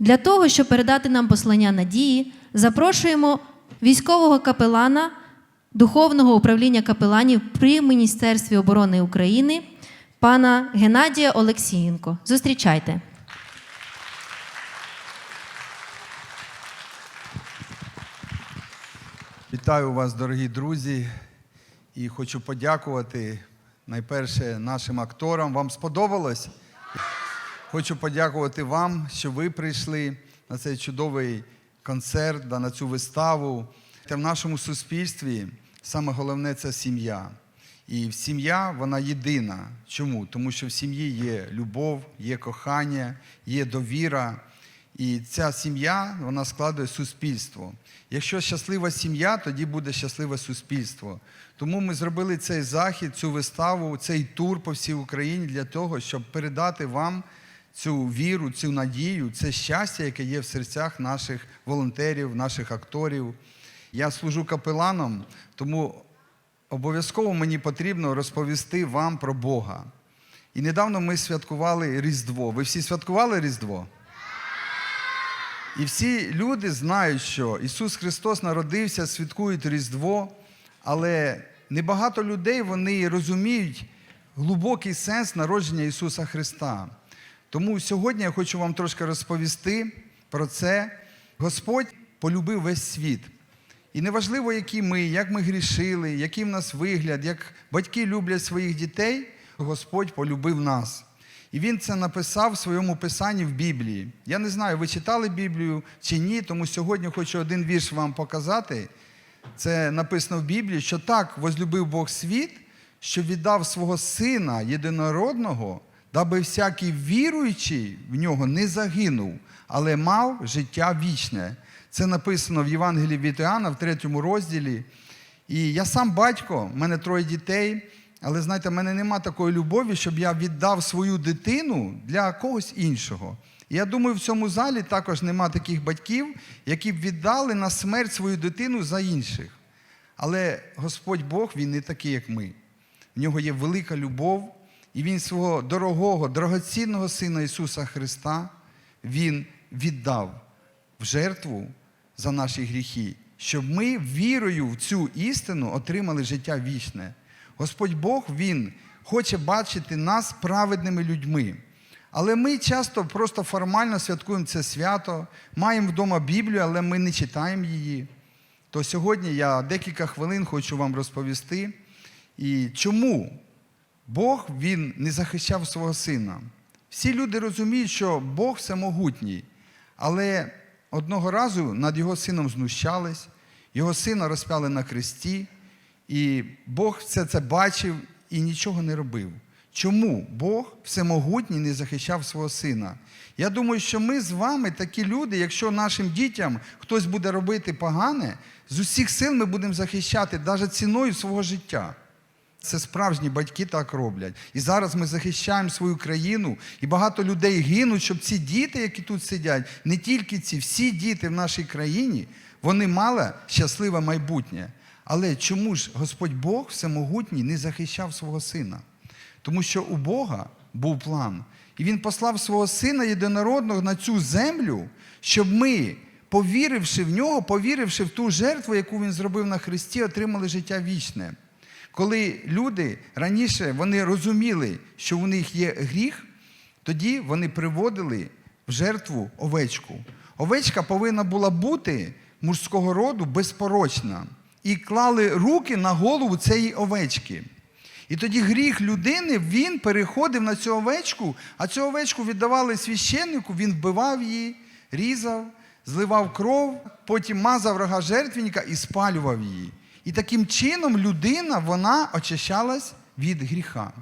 Для того, щоб передати нам послання надії, запрошуємо військового капелана Духовного управління капеланів при Міністерстві оборони України пана Геннадія Олексієнко. Зустрічайте. Вітаю вас, дорогі друзі, і хочу подякувати найперше нашим акторам. Вам сподобалось? Хочу подякувати вам, що ви прийшли на цей чудовий концерт, на цю виставу. Та в нашому суспільстві саме головне це сім'я. І сім'я вона єдина. Чому? Тому що в сім'ї є любов, є кохання, є довіра. І ця сім'я вона складує суспільство. Якщо щаслива сім'я, тоді буде щасливе суспільство. Тому ми зробили цей захід, цю виставу, цей тур по всій Україні для того, щоб передати вам цю віру, цю надію, це щастя, яке є в серцях наших волонтерів, наших акторів. Я служу капеланом, тому обов'язково мені потрібно розповісти вам про Бога. І недавно ми святкували Різдво. Ви всі святкували Різдво? І всі люди знають, що Ісус Христос народився, святкують Різдво, але небагато людей вони розуміють глибокий сенс народження Ісуса Христа. Тому сьогодні я хочу вам трошки розповісти про це. Господь полюбив весь світ. І неважливо, які ми, як ми грішили, який в нас вигляд, як батьки люблять своїх дітей, Господь полюбив нас. І він це написав в своєму писанні в Біблії. Я не знаю, ви читали Біблію чи ні, тому сьогодні хочу один вірш вам показати. Це написано в Біблії, що так возлюбив Бог світ, що віддав свого Сина єдинородного, даби всякий віруючий в нього не загинув, але мав життя вічне. Це написано в Євангелії від Іоанна в третьому розділі. І я сам батько, в мене троє дітей, але знаєте, в мене нема такої любові, щоб я віддав свою дитину для когось іншого. І я думаю, в цьому залі також нема таких батьків, які б віддали на смерть свою дитину за інших. Але Господь Бог, Він не такий, як ми. В нього є велика любов, і Він свого дорогого, дорогоцінного Сина Ісуса Христа Він віддав в жертву за наші гріхи, щоб ми вірою в цю істину отримали життя вічне. Господь Бог, Він хоче бачити нас праведними людьми. Але ми часто просто формально святкуємо це свято, маємо вдома Біблію, але ми не читаємо її. То сьогодні я декілька хвилин хочу вам розповісти, і чому Бог Він не захищав свого сина. Всі люди розуміють, що Бог всемогутній, але одного разу над його сином знущались, його сина розпяли на хресті, і Бог все це бачив і нічого не робив. Чому Бог всемогутній не захищав свого сина? Я думаю, що ми з вами такі люди, якщо нашим дітям хтось буде робити погане, з усіх сил ми будемо захищати навіть ціною свого життя. Це справжні батьки так роблять. І зараз ми захищаємо свою країну, і багато людей гинуть, щоб ці діти, які тут сидять, не тільки ці, всі діти в нашій країні, вони мали щасливе майбутнє. Але чому ж Господь Бог всемогутній не захищав свого сина? Тому що у Бога був план. І Він послав свого сина єдинородного на цю землю, щоб ми, повіривши в нього, повіривши в ту жертву, яку він зробив на Христі, отримали життя вічне. Коли люди раніше вони розуміли, що у них є гріх, тоді вони приводили в жертву овечку. Овечка повинна була бути мужського роду безпорочна. І клали руки на голову цієї овечки. І тоді гріх людини він переходив на цю овечку, а цю овечку віддавали священнику, він вбивав її, різав, зливав кров, потім мазав рога жертвенника і спалював її. І таким чином людина вона очищалась від гріха.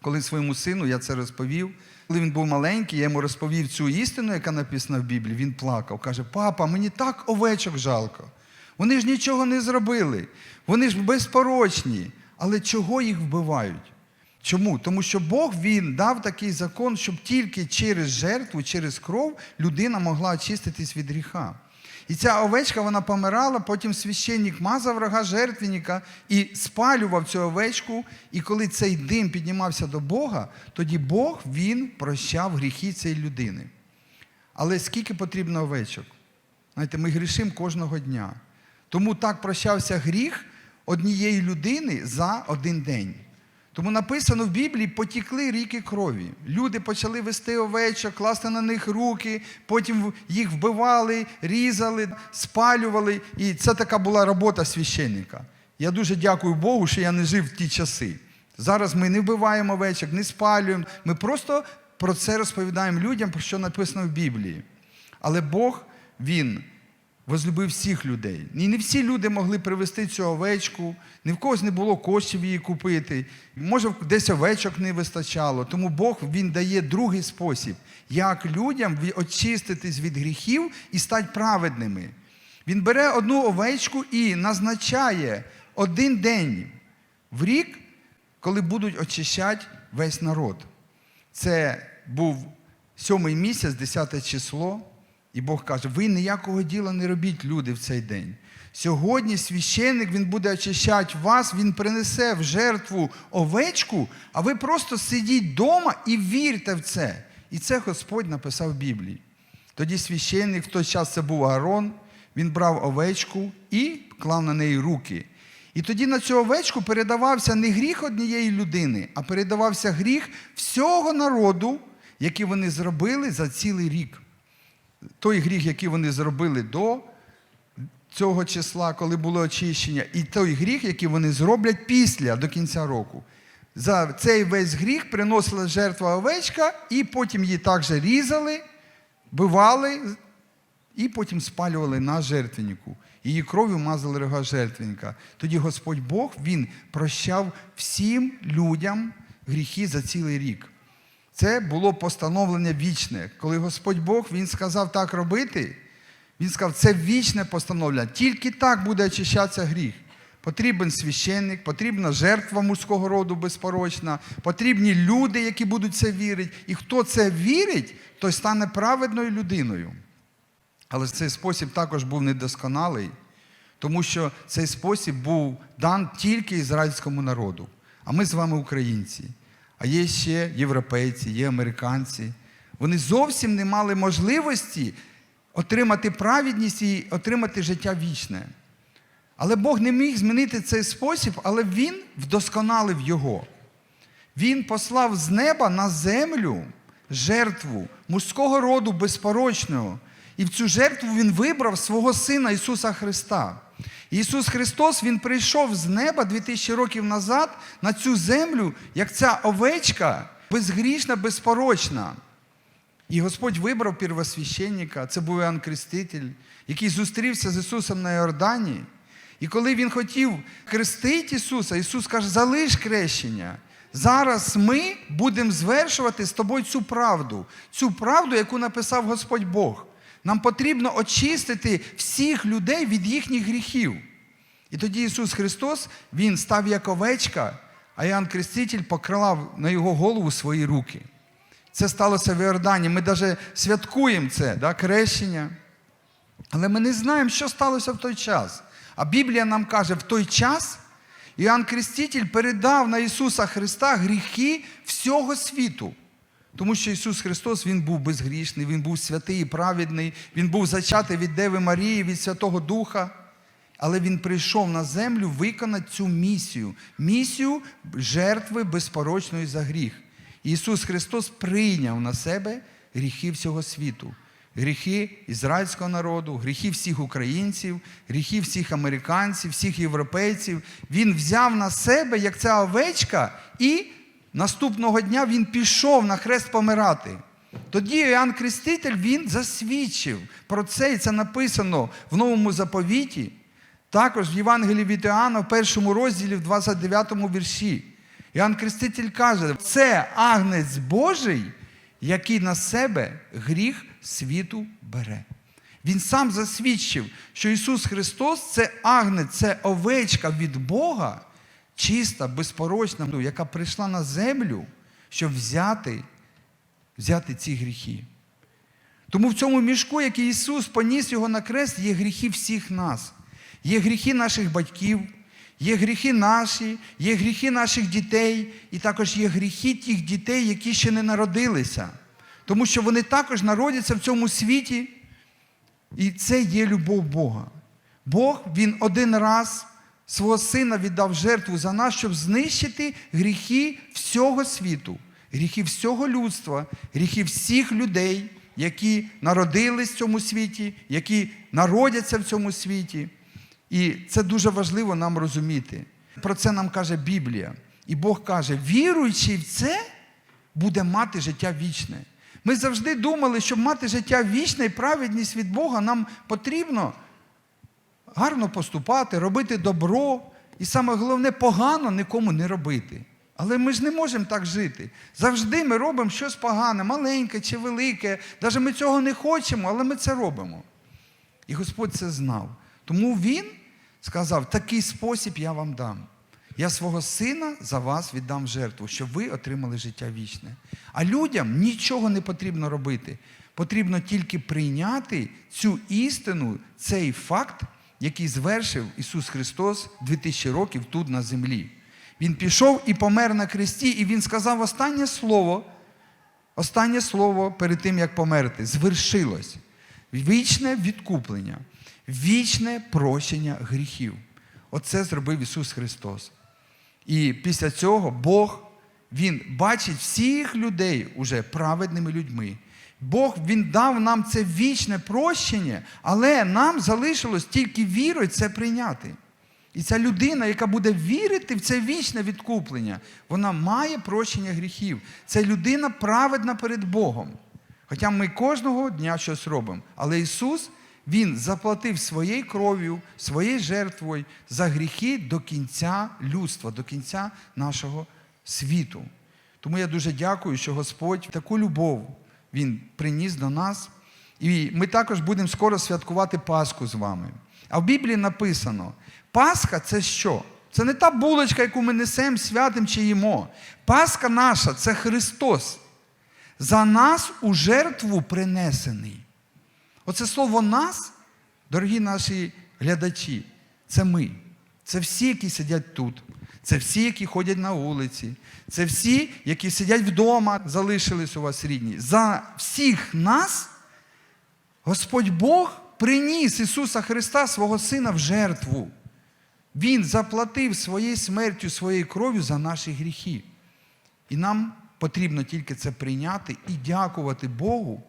Коли своєму сину я це розповів, коли він був маленький, я йому розповів цю істину, яка написана в Біблії, він плакав. Каже: Папа, мені так овечок жалко. Вони ж нічого не зробили, вони ж безпорочні. Але чого їх вбивають? Чому? Тому що Бог він дав такий закон, щоб тільки через жертву, через кров людина могла очиститись від гріха. І ця овечка вона помирала, потім священник мазав рога жертвенника і спалював цю овечку. І коли цей дим піднімався до Бога, тоді Бог він прощав гріхи цієї людини. Але скільки потрібно овечок? Знаєте, ми грішимо кожного дня. Тому так прощався гріх однієї людини за один день. Тому написано в Біблії потікли ріки крові. Люди почали вести овечок, класти на них руки, потім їх вбивали, різали, спалювали. І це така була робота священника. Я дуже дякую Богу, що я не жив в ті часи. Зараз ми не вбиваємо овечок, не спалюємо. Ми просто про це розповідаємо людям, про що написано в Біблії. Але Бог, Він возлюбив всіх людей. І не всі люди могли привезти цю овечку, ні в когось не було коштів її купити. Може, десь овечок не вистачало. Тому Бог Він дає другий спосіб, як людям очиститись від гріхів і стати праведними. Він бере одну овечку і назначає один день в рік, коли будуть очищати весь народ. Це був сьомий місяць, 10 число, і Бог каже: ви ніякого діла не робіть, люди, в цей день. Сьогодні священник він буде очищати вас, він принесе в жертву овечку, а ви просто сидіть вдома і вірте в це. І це Господь написав в Біблії. Тоді священник, в той час це був Аарон, він брав овечку і клав на неї руки. І тоді на цю овечку передавався не гріх однієї людини, а передавався гріх всього народу, який вони зробили за цілий рік. Той гріх, який вони зробили до цього числа, коли було очищення, і той гріх, який вони зроблять після до кінця року. За цей весь гріх приносила жертва овечка, і потім її також різали, бивали і потім спалювали на жертвеннику. Її кров'ю мазали рога жертвенника. Тоді Господь Бог Він прощав всім людям гріхи за цілий рік. Це було постановлення вічне. Коли Господь Бог Він сказав так робити, Він сказав, це вічне постановлення. Тільки так буде очищатися гріх. Потрібен священник, потрібна жертва мужського роду безпорочна, потрібні люди, які будуть це вірити. І хто це вірить, той стане праведною людиною. Але цей спосіб також був недосконалий, тому що цей спосіб був дан тільки ізраїльському народу. А ми з вами українці. А є ще європейці, є американці. Вони зовсім не мали можливості отримати праведність і отримати життя вічне. Але Бог не міг змінити цей спосіб, але Він вдосконалив його. Він послав з неба на землю жертву мужського роду безпорочного. І в цю жертву Він вибрав свого Сина Ісуса Христа. Ісус Христос Він прийшов з неба 2000 років назад на цю землю, як ця овечка, безгрішна, безпорочна. І Господь вибрав первосвященника, це був Іоанн Креститель, який зустрівся з Ісусом на Йордані. І коли він хотів хрестити Ісуса, Ісус каже, залиш хрещення. Зараз ми будемо звершувати з тобою цю правду, цю правду, яку написав Господь Бог. Нам потрібно очистити всіх людей від їхніх гріхів. І тоді Ісус Христос, Він став як овечка, а Іоанн Креститель поклав на його голову свої руки. Це сталося в Іордані. Ми навіть святкуємо це, да, крещення. Але ми не знаємо, що сталося в той час. А Біблія нам каже, в той час Іоанн Креститель передав на Ісуса Христа гріхи всього світу. Тому що Ісус Христос Він був безгрішний, Він був святий і праведний, Він був зачатий від Деви Марії, від Святого Духа. Але Він прийшов на землю виконати цю місію місію жертви безпорочної за гріх. Ісус Христос прийняв на себе гріхи всього світу. Гріхи ізраїльського народу, гріхи всіх українців, гріхи всіх американців, всіх європейців. Він взяв на себе, як ця овечка, і наступного дня він пішов на хрест помирати. Тоді Іоанн Креститель він засвідчив про це, і це написано в новому заповіті. Також в Євангелії від Іоанна, в першому розділі, в 29 вірші. Іоанн Креститель каже, це агнець Божий, який на себе гріх світу бере. Він сам засвідчив, що Ісус Христос це агнець, це овечка від Бога, чиста, безпорочна, ну, яка прийшла на землю, щоб взяти, взяти ці гріхи. Тому в цьому мішку, який Ісус поніс його на крест, є гріхи всіх нас. Є гріхи наших батьків, є гріхи наші, є гріхи наших дітей, і також є гріхи тих дітей, які ще не народилися. Тому що вони також народяться в цьому світі, і це є любов Бога. Бог Він один раз свого сина віддав жертву за нас, щоб знищити гріхи всього світу, гріхи всього людства, гріхи всіх людей, які народились в цьому світі, які народяться в цьому світі. І це дуже важливо нам розуміти. Про це нам каже Біблія. І Бог каже: віруючий в це буде мати життя вічне. Ми завжди думали, щоб мати життя вічне і праведність від Бога, нам потрібно гарно поступати, робити добро, і саме головне, погано нікому не робити. Але ми ж не можемо так жити. Завжди ми робимо щось погане, маленьке чи велике. Навіть ми цього не хочемо, але ми це робимо. І Господь це знав. Тому Він сказав: такий спосіб я вам дам. Я свого сина за вас віддам в жертву, щоб ви отримали життя вічне. А людям нічого не потрібно робити. Потрібно тільки прийняти цю істину, цей факт, який звершив Ісус Христос 2000 років тут на землі. Він пішов і помер на кресті, і Він сказав останнє слово, останнє слово перед тим, як померти, звершилось. Вічне відкуплення, вічне прощення гріхів. Оце зробив Ісус Христос. І після цього Бог, Він бачить всіх людей уже праведними людьми. Бог Він дав нам це вічне прощення, але нам залишилось тільки вірою це прийняти. І ця людина, яка буде вірити в це вічне відкуплення, вона має прощення гріхів. Це людина праведна перед Богом. Хоча ми кожного дня щось робимо. Але Ісус, Він заплатив своєю кров'ю, своєю жертвою за гріхи до кінця людства, до кінця нашого світу. Тому я дуже дякую, що Господь таку любов Він приніс до нас. І ми також будемо скоро святкувати Пасху з вами. А в Біблії написано: Пасха це що? Це не та булочка, яку ми несемо святим чи їмо. Пасха наша це Христос. За нас у жертву принесений. Оце слово нас, дорогі наші глядачі, це ми. Це всі, які сидять тут. Це всі, які ходять на вулиці. Це всі, які сидять вдома, залишились у вас рідні. За всіх нас Господь Бог приніс Ісуса Христа, свого Сина, в жертву. Він заплатив своєю смертю, своєю кров'ю за наші гріхи. І нам потрібно тільки це прийняти і дякувати Богу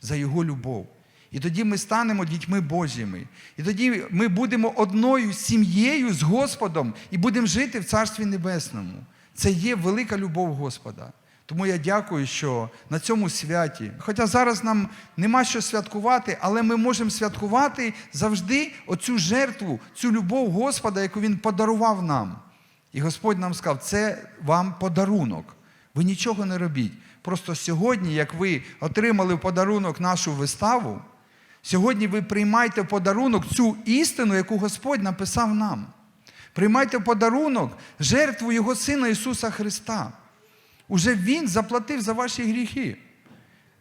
за Його любов. І тоді ми станемо дітьми Божіми. І тоді ми будемо одною сім'єю з Господом і будемо жити в Царстві Небесному. Це є велика любов Господа. Тому я дякую, що на цьому святі, хоча зараз нам нема що святкувати, але ми можемо святкувати завжди оцю жертву, цю любов Господа, яку Він подарував нам. І Господь нам сказав, це вам подарунок. Ви нічого не робіть. Просто сьогодні, як ви отримали в подарунок нашу виставу, сьогодні ви приймайте в подарунок цю істину, яку Господь написав нам. Приймайте в подарунок жертву Його Сина Ісуса Христа. Уже Він заплатив за ваші гріхи,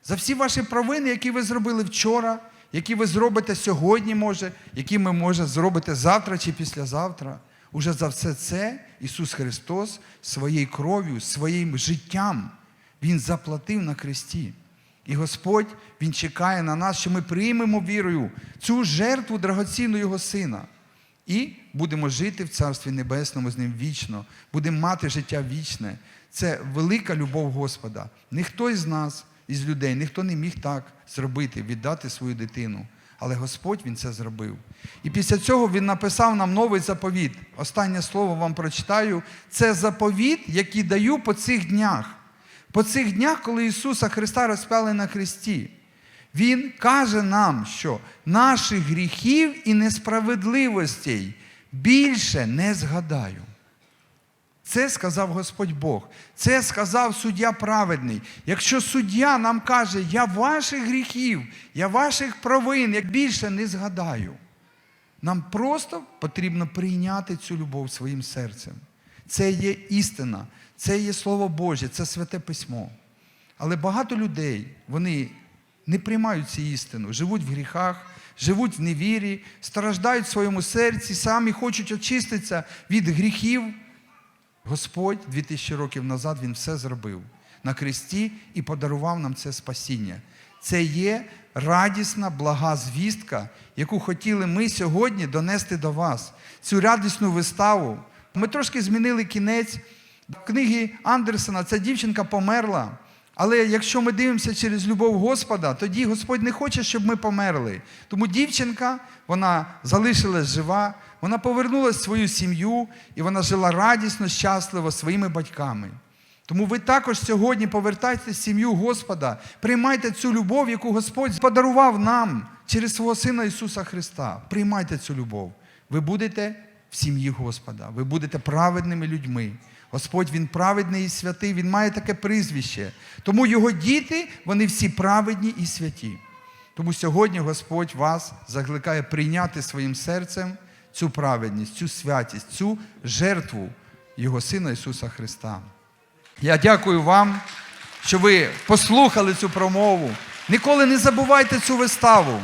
за всі ваші провини, які ви зробили вчора, які ви зробите сьогодні, може, які ми, може, зробите завтра чи післязавтра. Уже за все це Ісус Христос своєю кров'ю, своїм життям Він заплатив на хресті. І Господь Він чекає на нас, що ми приймемо вірою цю жертву драгоцінну Його Сина. І будемо жити в Царстві Небесному з Ним вічно, будемо мати життя вічне. Це велика любов Господа. Ніхто із нас, із людей, ніхто не міг так зробити, віддати свою дитину. Але Господь Він це зробив. І після цього Він написав нам новий заповіт. Останнє слово вам прочитаю. Це заповіт, який даю по цих днях. По цих днях, коли Ісуса Христа розпяли на хресті. Він каже нам, що наших гріхів і несправедливостей більше не згадаю. Це сказав Господь Бог. Це сказав суддя праведний. Якщо суддя нам каже, я ваших гріхів, я ваших провин, як більше не згадаю, нам просто потрібно прийняти цю любов своїм серцем. Це є істина, це є Слово Боже, це святе письмо. Але багато людей, вони не приймають цю істину, живуть в гріхах, живуть в невірі, страждають в своєму серці, самі хочуть очиститися від гріхів. Господь 2000 років назад Він все зробив. на кресті і подарував нам це спасіння. Це є радісна, блага звістка, яку хотіли ми сьогодні донести до вас. Цю радісну виставу. Ми трошки змінили кінець книги Андерсена. Ця дівчинка померла. Але якщо ми дивимося через любов Господа, тоді Господь не хоче, щоб ми померли. Тому дівчинка, вона залишилась жива, вона повернулася в свою сім'ю і вона жила радісно, щасливо своїми батьками. Тому ви також сьогодні повертайтеся в сім'ю Господа, приймайте цю любов, яку Господь подарував нам через свого Сина Ісуса Христа. Приймайте цю любов. Ви будете в сім'ї Господа, ви будете праведними людьми. Господь Він праведний і святий, Він має таке прізвище. Тому Його діти, вони всі праведні і святі. Тому сьогодні Господь вас закликає прийняти своїм серцем цю праведність, цю святість, цю жертву Його Сина Ісуса Христа. Я дякую вам, що ви послухали цю промову. Ніколи не забувайте цю виставу.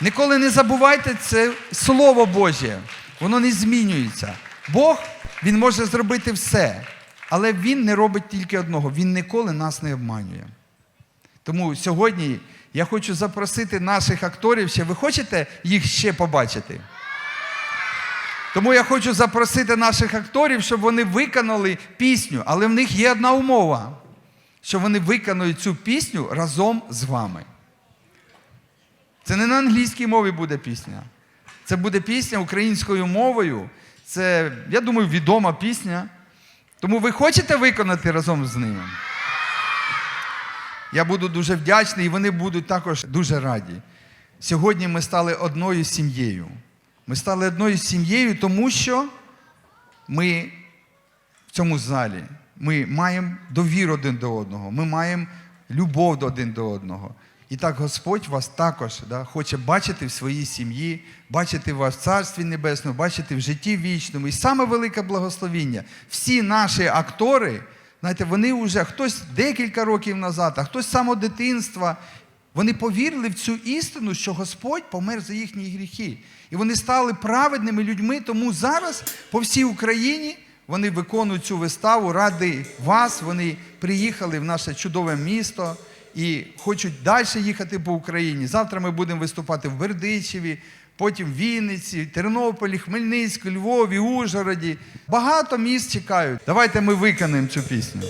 Ніколи не забувайте це Слово Боже. Воно не змінюється. Бог Він може зробити все, але Він не робить тільки одного. Він ніколи нас не обманює. Тому сьогодні я хочу запросити наших акторів ще. Ви хочете їх ще побачити? Тому я хочу запросити наших акторів, щоб вони виконали пісню, але в них є одна умова, що вони виконують цю пісню разом з вами. Це не на англійській мові буде пісня. Це буде пісня українською мовою. Це, я думаю, відома пісня. Тому ви хочете виконати разом з ними? Я буду дуже вдячний, і вони будуть також дуже раді. Сьогодні ми стали одною сім'єю. Ми стали одною сім'єю, тому що ми в цьому залі ми маємо довіру один до одного, ми маємо любов один до одного. І так Господь вас також да, хоче бачити в своїй сім'ї, бачити вас в Царстві Небесному, бачити в житті вічному. І саме велике благословіння. Всі наші актори, знаєте, вони вже хтось декілька років назад, а хтось з самого дитинства. Вони повірили в цю істину, що Господь помер за їхні гріхи. І вони стали праведними людьми. Тому зараз по всій Україні вони виконують цю виставу ради вас. Вони приїхали в наше чудове місто і хочуть далі їхати по Україні. Завтра ми будемо виступати в Бердичеві, потім в Вінниці, Тернополі, Хмельницьку, Львові, Ужгороді. Багато міст чекають. Давайте ми виконаємо цю пісню.